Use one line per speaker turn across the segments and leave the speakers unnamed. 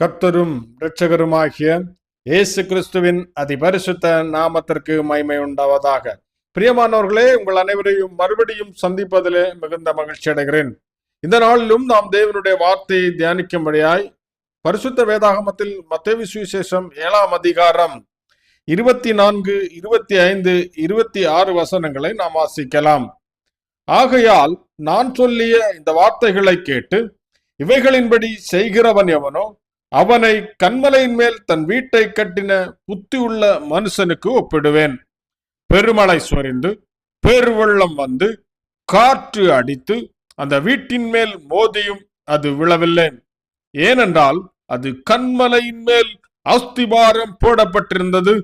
கர்த்தரும் இரட்சகருமாகிய இயேசு கிறிஸ்துவின் அதிபரிசுத்த நாமத்திற்கு மகிமை உண்டாவதாக. பிரியமானவர்களே உங்கள் அனைவரையும் மறுபடியும் சந்திப்பதிலே மிகுந்த மகிழ்ச்சி அடைகிறேன். இந்த நாளிலும் நாம் தேவனுடைய வார்த்தையை தியானிக்கும்படியாய் பரிசுத்த வேதாகமத்தில் மத்தேவி சுவிசேஷம் ஏழாம் அதிகாரம் இருபத்தி நான்கு இருபத்தி ஐந்து இருபத்தி ஆறு வசனங்களை நாம் வாசிக்கலாம். ஆகையால் நான் சொல்லிய இந்த வார்த்தைகளை கேட்டு இவைகளின்படி செய்கிறவன் எவனோ அவனை கண்மலையின் மேல் தன் வீட்டை கட்டின புத்தி உள்ள மனுஷனுக்கு ஒப்பிடுவேன். பெருமழை சொரிந்து பெருவெள்ளம் வந்து காற்று அடித்து அந்த வீட்டின் மேல் மோதியும் அது விழவில்லை. ஏனென்றால் அது கண்மலையின் மேல் அஸ்திபாரம் போடப்பட்டிருந்தது.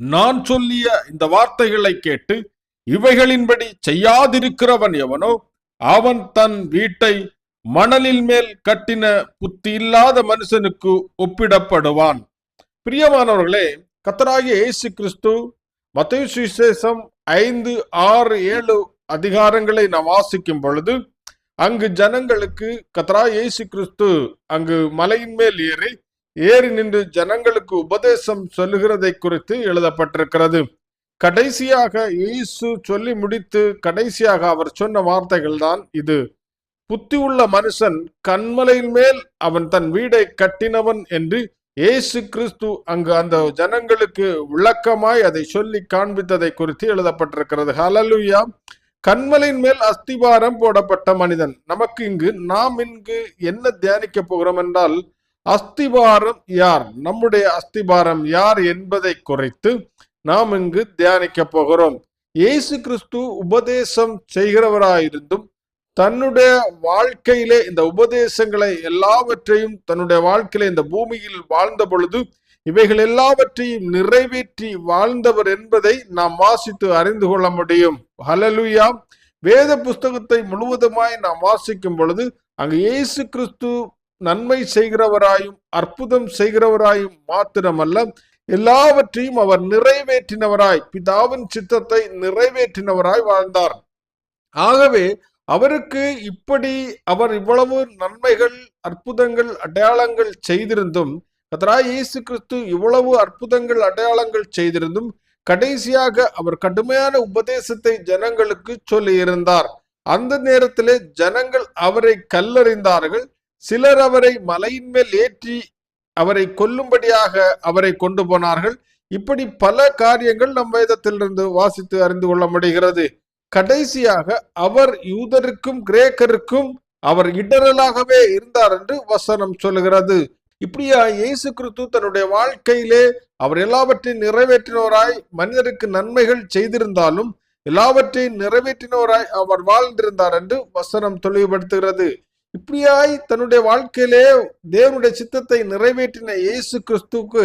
நான் சொல்லிய இந்த வார்த்தைகளை கேட்டு இவைகளின்படி செய்யாதிருக்கிறவன் எவனோ அவன் தன் வீட்டை மணலில் மேல் கட்டின புத்தி இல்லாத மனுஷனுக்கு ஒப்பிடப்படுவான். பிரியமானவர்களே கத்தராகிய இயேசு கிறிஸ்து மத்திய சுவிசேஷம் ஐந்து ஆறு ஏழு அதிகாரங்களை நாம் வாசிக்கும் பொழுது அங்கு ஜனங்களுக்கு கத்ரா இயேசு கிறிஸ்து அங்கு மலையின் மேல் ஏறி ஏறி நின்று ஜனங்களுக்கு உபதேசம் சொல்லுகிறதை குறித்து எழுதப்பட்டிருக்கிறது. கடைசியாக இயேசு சொல்லி முடித்து கடைசியாக அவர் சொன்ன வார்த்தைகள் தான் இது. புத்தி உள்ள மனுஷன் கண்மலையின் மேல் அவன் தன் வீடை கட்டினவன் என்று இயேசு கிறிஸ்து அங்கு அந்த ஜனங்களுக்கு விளக்கமாய் அதை சொல்லி காண்பித்ததை குறித்து எழுதப்பட்டிருக்கிறது. ஹலலுயா கண்மலையின் மேல் அஸ்திபாரம் போடப்பட்ட மனிதன். நமக்கு இங்கு நாம் இங்கு என்ன தியானிக்க போகிறோம் என்றால் அஸ்திபாரம் யார்? நம்முடைய அஸ்திபாரம் யார் என்பதை குறித்து நாம் இங்கு தியானிக்க போகிறோம். இயேசு கிறிஸ்து உபதேசம் செய்கிறவராயிருந்தும் தன்னுடைய வாழ்க்கையிலே இந்த உபதேசங்களை எல்லாவற்றையும் தன்னுடைய வாழ்க்கையில இந்த பூமியில் வாழ்ந்த பொழுது இவைகள் எல்லாவற்றையும் நிறைவேற்றி வாழ்ந்தவர் என்பதை நாம் வாசித்து அறிந்து கொள்ள முடியும். ஹலலுயா வேத புஸ்தகத்தை முழுவதுமாய் நாம் வாசிக்கும் பொழுது அங்கு இயேசு கிறிஸ்து நன்மை செய்கிறவராயும் அற்புதம் செய்கிறவராயும் மாத்திரமல்ல எல்லாவற்றையும் அவர் நிறைவேற்றினவராய் பிதாவின் சித்தத்தை நிறைவேற்றினவராய் வாழ்ந்தார். ஆகவே அவருக்கு இப்படி அவர் இவ்வளவு நன்மைகள் அற்புதங்கள் அடையாளங்கள் செய்திருந்தும் இயேசு கிறிஸ்து இவ்வளவு அற்புதங்கள் அடையாளங்கள் செய்திருந்தும் கடைசியாக அவர் கடுமையான உபதேசத்தை ஜனங்களுக்கு சொல்லியிருந்தார். அந்த நேரத்திலே ஜனங்கள் அவரை கல்லறிந்தார்கள். சிலர் அவரை மலையின் மேல் ஏற்றி அவரை கொல்லும்படியாக அவரை கொண்டு போனார்கள். இப்படி பல காரியங்கள் நம் வேதத்திலிருந்து வாசித்து அறிந்து கொள்ள முடிகிறது. கடைசியாக அவர் யூதருக்கும் கிரேக்கருக்கும் அவர் இடரலாகவே இருந்தார் என்று வசனம் சொல்லுகிறது. இப்படியா இயேசு கிறிஸ்து தன்னுடைய வாழ்க்கையிலே அவர் எல்லாவற்றையும் நிறைவேற்றினோராய் மனிதருக்கு நன்மைகள் செய்திருந்தாலும் எல்லாவற்றையும் நிறைவேற்றினோராய் அவர் வாழ்ந்திருந்தார் என்று வசனம் தெளிவுபடுத்துகிறது. இப்படியாய் தன்னுடைய வாழ்க்கையிலே தேவனுடைய சித்தத்தை நிறைவேற்றின இயேசு கிறிஸ்துவுக்கு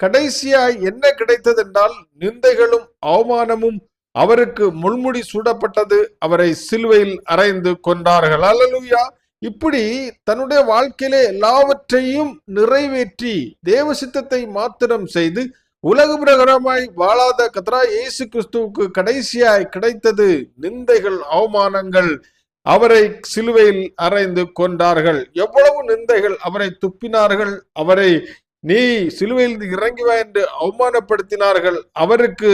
கடைசியாய் என்ன கிடைத்தது என்றால் நிந்தைகளும் அவமானமும் அவருக்கு முள்முடி சூடப்பட்டது அவரை சிலுவையில் அறைந்து கொண்டார்கள் அல்லலுயா! இப்படி தன்னுடைய வாழ்க்கையிலே எல்லாவற்றையும் நிறைவேற்றி தேவ சித்தத்தை மாத்திரம் செய்து உலக பிரகரமாய் வாழாத கத்ரா இயேசு கிறிஸ்துவுக்கு கடைசியாய் கிடைத்தது நிந்தைகள் அவமானங்கள் அவரை சிலுவையில் அறைந்து கொண்டார்கள் எவ்வளவு நிந்தைகள் அவரை துப்பினார்கள் அவரை நீ சிலுவையில் இறங்கி வா என்று அவமானப்படுத்தினார்கள். அவருக்கு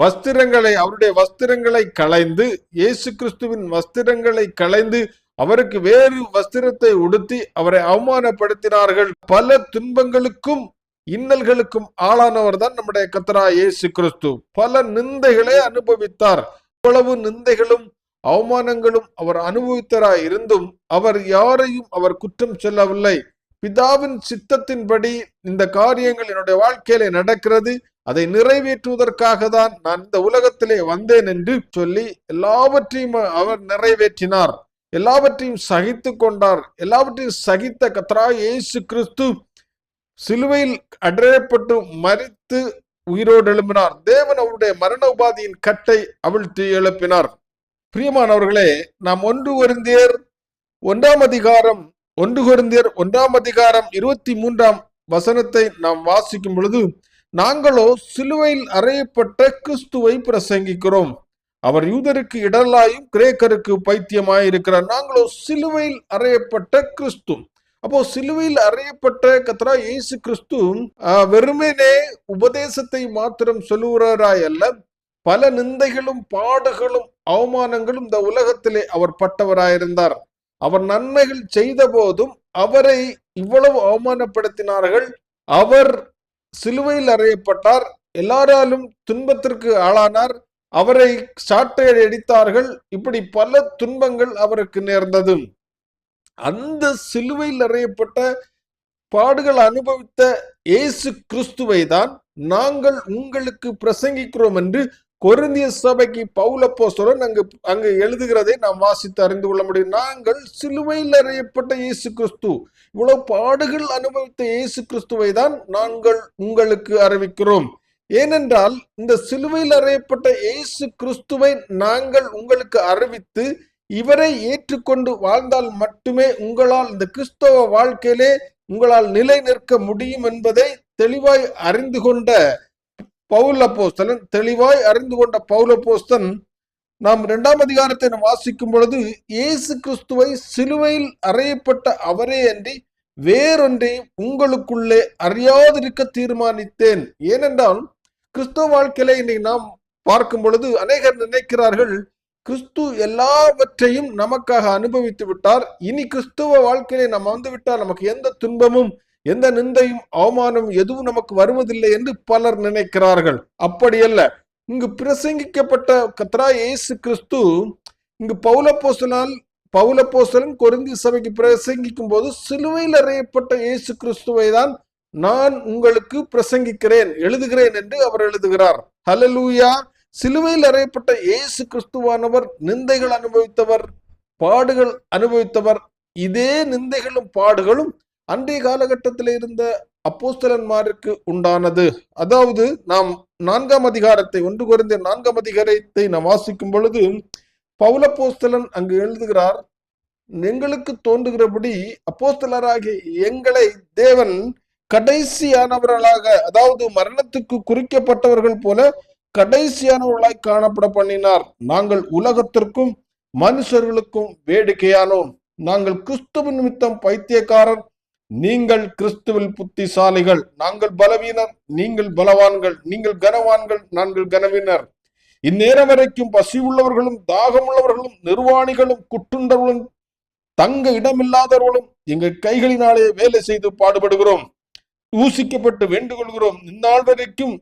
வஸ்திரங்களை அவருடைய வஸ்திரங்களை களைந்து இயேசு கிறிஸ்துவின் வஸ்திரங்களை களைந்து அவருக்கு வேறு வஸ்திரத்தை உடுத்தி அவரை அவமானப்படுத்தினார்கள். பல துன்பங்களுக்கும் இன்னல்களுக்கும் ஆளானவர் தான் நம்முடைய கத்தரா இயேசு கிறிஸ்து. பல நிந்தைகளை அனுபவித்தார். இவ்வளவு நிந்தைகளும் அவமானங்களும் அவர் அனுபவித்தராய் இருந்தும் அவர் யாரையும் அவர் குற்றம் சொல்லவில்லை. பிதாவின் சித்தத்தின்படி இந்த காரியங்கள் என்னுடைய வாழ்க்கையில நடக்கிறது. அதை நிறைவேற்றுவதற்காக தான் நான் இந்த உலகத்திலே வந்தேன் என்று சொல்லி எல்லாவற்றையும் அவர் நிறைவேற்றினார். எல்லாவற்றையும் சகித்து கொண்டார். எல்லாவற்றையும் சகித்த கத்ரா இயேசு கிறிஸ்து சிலுவையில் அடையப்பட்டு மறித்து உயிரோடு எழுப்பினார் தேவன் அவருடைய மரண உபாதியின் கட்டை அவிழ்த்து எழுப்பினார். பிரியமானவர்களே நாம் ஒன்று ஒருந்தியர் ஒன்றாம் அதிகாரம் ஒன்று குருந்தியர் ஒன்றாம் அதிகாரம் இருபத்தி மூன்றாம் வசனத்தை நாம் வாசிக்கும் பொழுது நாங்களோ சிலுவையில் அறையப்பட்ட கிறிஸ்துவை பிரசங்கிக்கிறோம். அவர் யூதருக்கு இடலாயும் கிரேக்கருக்கு பைத்தியமாய் இருக்கிறார் நாங்களோ சிலுவையில் அறையப்பட்ட கிறிஸ்து. அப்போ சிலுவையில் அறையப்பட்ட கத்ரா இயேசு கிறிஸ்து ஆஹ், வெறுமனே உபதேசத்தை மாத்திரம் சொல்லுகிறாராய் அல்ல பல நிந்தைகளும் பாடுகளும் அவமானங்களும் இந்த உலகத்திலே அவர் பட்டவராயிருந்தார். அவர் நன்மைகள் செய்த போதும் அவரை இவ்வளவு அவமானப்படுத்தினார்கள். அவர் சிலுவையில் அறையப்பட்டார். எல்லாராலும் துன்பத்திற்கு ஆளானார். அவரை சாட்டை அடித்தார்கள். இப்படி பல துன்பங்கள் அவருக்கு நேர்ந்தது. அந்த சிலுவையில் அறையப்பட்ட பாடுகள் அனுபவித்த இயேசு கிறிஸ்துவை தான் நாங்கள் உங்களுக்கு பிரசங்கிக்கிறோம் என்று கொருந்திய சபைக்கு பவுலப்போஸ்தலன் அங்கு அங்கு எழுதுகிறதை நாம் வாசித்து அறிந்து கொள்ள முடியும். நாங்கள் சிலுவையில் அறையப்பட்ட இயேசு கிறிஸ்து இவ்வளவு பாடுகள் அனுபவித்த இயேசு கிறிஸ்துவை தான் நாங்கள் உங்களுக்கு அறிவிக்கிறோம். ஏனென்றால் இந்த சிலுவையில் அறையப்பட்ட இயேசு கிறிஸ்துவை நாங்கள் உங்களுக்கு அறிவித்து இவரை ஏற்றுக்கொண்டு வாழ்ந்தால் மட்டுமே உங்களால் இந்த கிறிஸ்தவ வாழ்க்கையிலே உங்களால் நிலை நிற்க முடியும் என்பதை தெளிவாய் அறிந்து கொண்ட பவுலப்போஸ்தலன் தெளிவாய் அறிந்து கொண்ட பௌலபோஸ்தன் நாம் இரண்டாம் அதிகாரத்தை நாம் வாசிக்கும் பொழுது இயேசு கிறிஸ்துவை சிலுவையில் அறையப்பட்ட அவரே அன்றி வேறொன்றையும் உங்களுக்குள்ளே அறியாதிருக்க தீர்மானித்தேன். ஏனென்றால் கிறிஸ்துவ வாழ்க்கையில இன்னைக்கு நாம் பார்க்கும் பொழுது அநேகர் நினைக்கிறார்கள் கிறிஸ்து எல்லாவற்றையும் நமக்காக அனுபவித்து விட்டார். இனி கிறிஸ்துவ வாழ்க்கையிலே நம்ம வந்து விட்டால் நமக்கு எந்த துன்பமும் எந்த நிந்தையும் அவமானம் எதுவும் நமக்கு வருவதில்லை என்று பலர் நினைக்கிறார்கள். அப்படியல்ல இங்கு பிரசங்கிக்கப்பட்ட கத்ரா இயேசு கிறிஸ்து இங்கு பௌலப்போசலால் பௌலப்போசலன் கொருந்தி சபைக்கு பிரசங்கிக்கும் போது சிலுவையில் அறையப்பட்ட இயேசு கிறிஸ்துவை தான் நான் உங்களுக்கு பிரசங்கிக்கிறேன் எழுதுகிறேன் என்று அவர் எழுதுகிறார். ஹலலூயா சிலுவையில் அறையப்பட்ட இயேசு கிறிஸ்துவானவர் நிந்தைகள் அனுபவித்தவர் பாடுகள் அனுபவித்தவர் இதே நிந்தைகளும் பாடுகளும் அன்றைய காலகட்டத்தில் இருந்த அப்போஸ்தலன்மாருக்கு உண்டானது. அதாவது நாம் நான்காம் அதிகாரத்தை ஒன்று குறைந்த நான்காம் அதிகாரத்தை நாம் வாசிக்கும் பொழுது பவுலப்போஸ்தலன் அங்கு எழுதுகிறார் எங்களுக்கு தோன்றுகிறபடி அப்போஸ்தலராகிய எங்களை தேவன் கடைசியானவர்களாக அதாவது மரணத்துக்கு குறிக்கப்பட்டவர்கள் போல கடைசியானவர்களாய் காணப்பட பண்ணினார். நாங்கள் உலகத்திற்கும் மனுஷர்களுக்கும் வேடிக்கையானோம். நாங்கள் கிறிஸ்துவ நிமித்தம் பைத்தியக்காரர் நீங்கள் கிறிஸ்துவில் புத்திசாலிகள் நாங்கள் பலவீனர் நீங்கள் பலவான்கள் நீங்கள் கனவான்கள் நாங்கள் கனவினர். இந்நேரம் வரைக்கும் பசி உள்ளவர்களும் தாகம் உள்ளவர்களும் நிர்வாணிகளும் குட்டுண்டவர்களும் தங்க இடமில்லாதவர்களும் எங்கள் கைகளினாலே வேலை செய்து பாடுபடுகிறோம். ஊசிக்கப்பட்டு வேண்டுகொள்கிறோம். இந்நாள் வரைக்கும்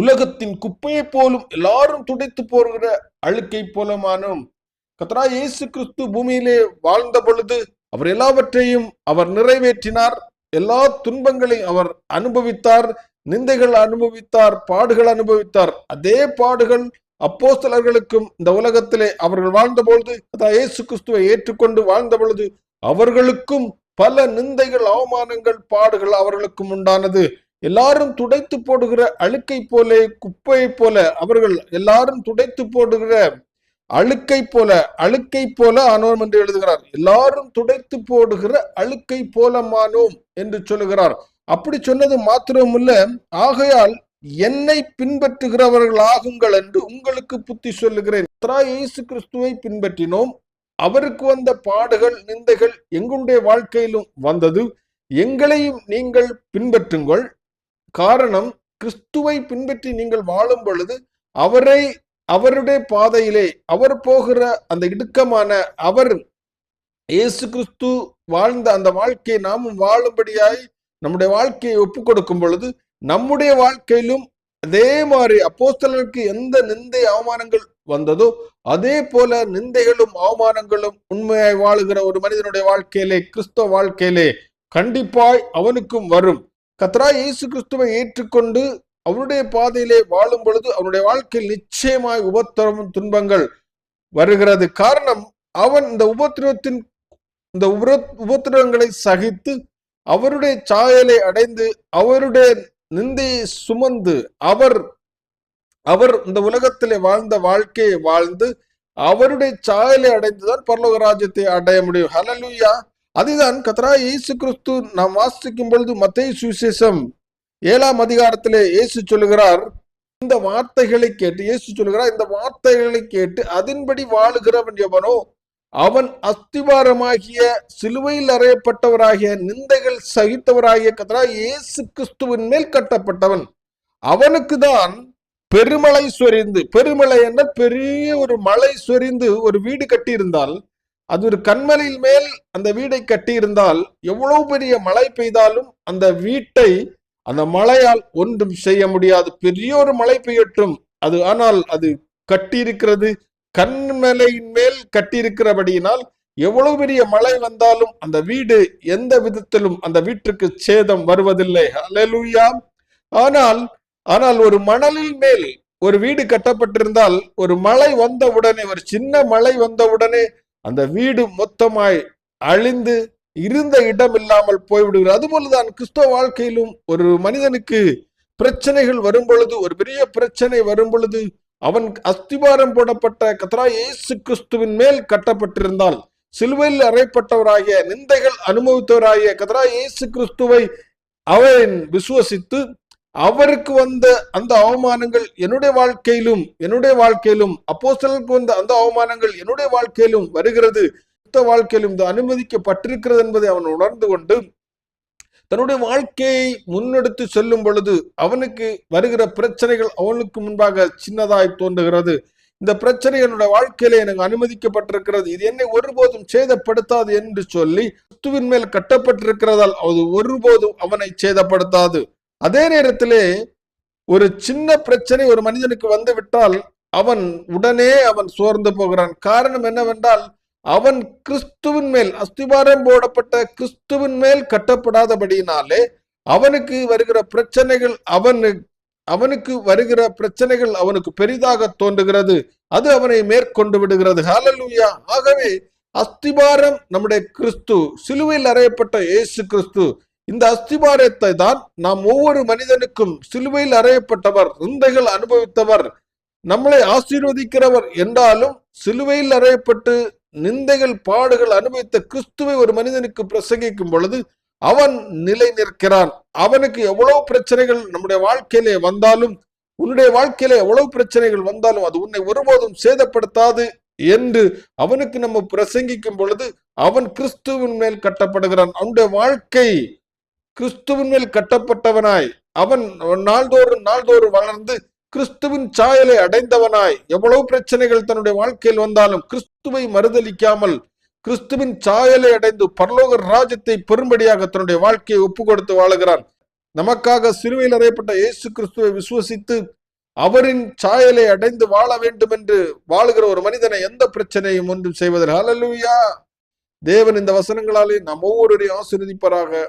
உலகத்தின் குப்பையைப் போலும் எல்லாரும் துடைத்து போகிற அழுக்கை போலமானோம். கத்ரா இயேசு கிறிஸ்து பூமியிலே வாழ்ந்த பொழுது அவர் எல்லாவற்றையும் அவர் நிறைவேற்றினார். எல்லா துன்பங்களையும் அவர் அனுபவித்தார். நிந்தைகள் அனுபவித்தார். பாடுகள் அனுபவித்தார். அதே பாடுகள் அப்போஸ்தலர்களுக்கும் இந்த உலகத்திலே அவர்கள் வாழ்ந்த பொழுது இயேசு கிறிஸ்துவை ஏற்றுக்கொண்டு வாழ்ந்த பொழுது அவர்களுக்கும் பல நிந்தைகள் அவமானங்கள் பாடுகள் அவர்களுக்கும் உண்டானது. எல்லாரும் துடைத்து போடுகிற அழுக்கை போல குப்பையை போல அவர்கள் எல்லாரும் துடைத்து போடுகிற அழுக்கை போல அழுக்கை போல ஆனோம் என்று எழுதுகிறார். எல்லாரும் துடைத்து போடுகிற அழுக்கை போலமானோம் என்று சொல்லுகிறார். அப்படி சொன்னது மாத்திரமல்ல. ஆகையால் என்னை பின்பற்றுகிறவர்கள் ஆகுங்கள் என்று உங்களுக்கு புத்தி சொல்லுகிறேன். இயேசு கிறிஸ்துவை பின்பற்றினோம். அவருக்கு வந்த பாடுகள் நிந்தைகள் எங்களுடைய வாழ்க்கையிலும் வந்தது. எங்களையும் நீங்கள் பின்பற்றுங்கள். காரணம் கிறிஸ்துவை பின்பற்றி நீங்கள் வாழும் பொழுது அவரை அவருடைய பாதையிலே அவர் போகிற அந்த இடுக்கமான அவர் இயேசு கிறிஸ்து வாழ்ந்த அந்த வாழ்க்கையை நாமும் வாழும்படியாய் நம்முடைய வாழ்க்கையை ஒப்பு கொடுக்கும் பொழுது நம்முடைய வாழ்க்கையிலும் அதே மாதிரி அப்போஸ்தலருக்கு எந்த நிந்தை அவமானங்கள் வந்ததோ அதே போல நிந்தைகளும் அவமானங்களும் உண்மையாய் வாழுகிற ஒரு மனிதனுடைய வாழ்க்கையிலே கிறிஸ்தவ வாழ்க்கையிலே கண்டிப்பாய் அவனுக்கும் வரும். கத்ரா இயேசு கிறிஸ்துவை ஏற்றுக்கொண்டு அவருடைய பாதையிலே வாழும் பொழுது அவருடைய வாழ்க்கையில் நிச்சயமாய் உபத்திரவம் துன்பங்கள் வருகிறது. காரணம் அவன் இந்த உபத்திரவத்தின் இந்த உப உபத்திரவங்களை சகித்து அவருடைய சாயலை அடைந்து அவருடைய நிந்தையை சுமந்து அவர் அவர் இந்த உலகத்திலே வாழ்ந்த வாழ்க்கையை வாழ்ந்து அவருடைய சாயலை அடைந்துதான் பரலோக ராஜ்யத்தை அடைய முடியும். ஹலலுயா அதுதான் கத்ரா இயேசு கிறிஸ்து நாம் வாசிக்கும் பொழுது மத்திய சுவிசேஷம் ஏழாம் அதிகாரத்திலே இயேசு சொல்லுகிறார் இந்த வார்த்தைகளை கேட்டு இயேசு சொல்லுகிறார் இந்த வார்த்தைகளை கேட்டு அதன்படி வாழுகிறவன் எவனோ அவன் அஸ்திவாரமாகிய சிலுவையில் அறையப்பட்டவராகிய நிந்தைகள் சகித்தவராகிய கத்தரா இயேசு கிறிஸ்துவின் மேல் கட்டப்பட்டவன். அவனுக்கு தான் பெருமலை சொரிந்து பெருமலை என்ற பெரிய ஒரு மலை சொரிந்து ஒரு வீடு கட்டியிருந்தால் அது ஒரு கண்மலையில் மேல் அந்த வீடை கட்டியிருந்தால் எவ்வளவு பெரிய மழை பெய்தாலும் அந்த வீட்டை அந்த மழையால் ஒன்றும் செய்ய முடியாது. பெரிய ஒரு மழை பெய்யட்டும். அது ஆனால் அது கட்டியிருக்கிறது. கண்மலையின் மேல் கட்டியிருக்கிறபடியினால் எவ்வளவு பெரிய மழை வந்தாலும் அந்த வீடு எந்த விதத்திலும் அந்த வீட்டுக்கு சேதம் வருவதில்லை. அலலுயா ஆனால் ஆனால் ஒரு மணலின் மேல் ஒரு வீடு கட்டப்பட்டிருந்தால் ஒரு மழை வந்த உடனே ஒரு சின்ன மழை வந்த உடனே அந்த வீடு மொத்தமாய் அழிந்து இருந்த இடம் இல்லாமல் போய்விடுகிறது அதுபோலதான் கிறிஸ்தவ வாழ்க்கையிலும் ஒரு மனிதனுக்கு பிரச்சனைகள் வரும் பொழுது ஒரு பெரிய பிரச்சனை வரும் பொழுது அவன் அஸ்திவாரம் போடப்பட்ட கத்ரா இயேசு கிறிஸ்துவின் மேல் கட்டப்பட்டிருந்தால் சிலுவையில் அறைப்பட்டவராகிய நிந்தைகள் அனுபவித்தவராகிய கத்ரா இயேசு கிறிஸ்துவை அவன் விசுவசித்து அவருக்கு வந்த அந்த அவமானங்கள் என்னுடைய வாழ்க்கையிலும் என்னுடைய வாழ்க்கையிலும் அப்போஸ்தலருக்கு வந்த அந்த அவமானங்கள் என்னுடைய வாழ்க்கையிலும் வருகிறது. கிறிஸ்தவ வாழ்க்கையிலும் இது அனுமதிக்கப்பட்டிருக்கிறது என்பதை அவன் உணர்ந்து கொண்டு தன்னுடைய வாழ்க்கையை முன்னெடுத்து செல்லும் பொழுது அவனுக்கு வருகிற பிரச்சனைகள் அவனுக்கு முன்பாக சின்னதாய் தோன்றுகிறது. இந்த பிரச்சனை என்னுடைய வாழ்க்கையில எனக்கு அனுமதிக்கப்பட்டிருக்கிறது. இது என்னை ஒருபோதும் சேதப்படுத்தாது என்று சொல்லி கிறிஸ்துவின் மேல் கட்டப்பட்டிருக்கிறதால் அது ஒருபோதும் அவனை சேதப்படுத்தாது. அதே நேரத்திலே ஒரு சின்ன பிரச்சனை ஒரு மனிதனுக்கு வந்து விட்டால் அவன் உடனே அவன் சோர்ந்து போகிறான். காரணம் என்னவென்றால் அவன் கிறிஸ்துவின் மேல் அஸ்திபாரம் போடப்பட்ட கிறிஸ்துவின் மேல் கட்டப்படாதபடியினாலே அவனுக்கு வருகிற பிரச்சனைகள் அவனு அவனுக்கு வருகிற பிரச்சனைகள் அவனுக்கு பெரிதாக தோன்றுகிறது. அது அவனை மேற்கொண்டு விடுகிறது. ஹalleluya ஆகவே அஸ்திபாரம் நம்முடைய கிறிஸ்து சிலுவையில் அறையப்பட்ட இயேசு கிறிஸ்து இந்த அஸ்திபாரத்தை தான் நாம் ஒவ்வொரு மனிதனுக்கும் சிலுவையில் அறையப்பட்டவர் நிந்தைகள் அனுபவித்தவர் நம்மளை ஆசீர்வதிக்கிறவர் என்றாலும் சிலுவையில் அறையப்பட்டு நிந்தைகள் பாடுகள் அனுபவித்த கிறிஸ்துவை ஒரு மனிதனுக்கு பிரசங்கிக்கும் பொழுது அவன் நிலை நிற்கிறான். அவனுக்கு எவ்வளவு பிரச்சனைகள் நம்முடைய வாழ்க்கையிலே வந்தாலும் உன்னுடைய வாழ்க்கையில எவ்வளவு பிரச்சனைகள் வந்தாலும் அது உன்னை ஒருபோதும் சேதப்படுத்தாது என்று அவனுக்கு நம்ம பிரசங்கிக்கும் பொழுது அவன் கிறிஸ்துவின் மேல் கட்டப்படுகிறான். அவனுடைய வாழ்க்கை கிறிஸ்துவின் மேல் கட்டப்பட்டவனாய். அவன் நாள்தோறும் நாள்தோறும் வளர்ந்து கிறிஸ்துவின் சாயலை அடைந்தவனாய் எவ்வளவு பிரச்சனைகள் தன்னுடைய வாழ்க்கையில் வந்தாலும் கிறிஸ்துவை மறுதளிக்காமல் கிறிஸ்துவின் சாயலை அடைந்து பரலோக ராஜ்யத்தை பெரும்படியாக தன்னுடைய வாழ்க்கையை ஒப்பு கொடுத்து வாழுகிறான். நமக்காக சிறுவையில் அறையப்பட்ட இயேசு கிறிஸ்துவை விசுவசித்து அவரின் சாயலை அடைந்து வாழ வேண்டும் என்று வாழுகிற ஒரு மனிதனை எந்த பிரச்சனையும் ஒன்றும் செய்வதில் ஹalleluya தேவன் இந்த வசனங்களாலே நம்ம ஒவ்வொருவரையும் ஆசீர்வதிப்பாராக.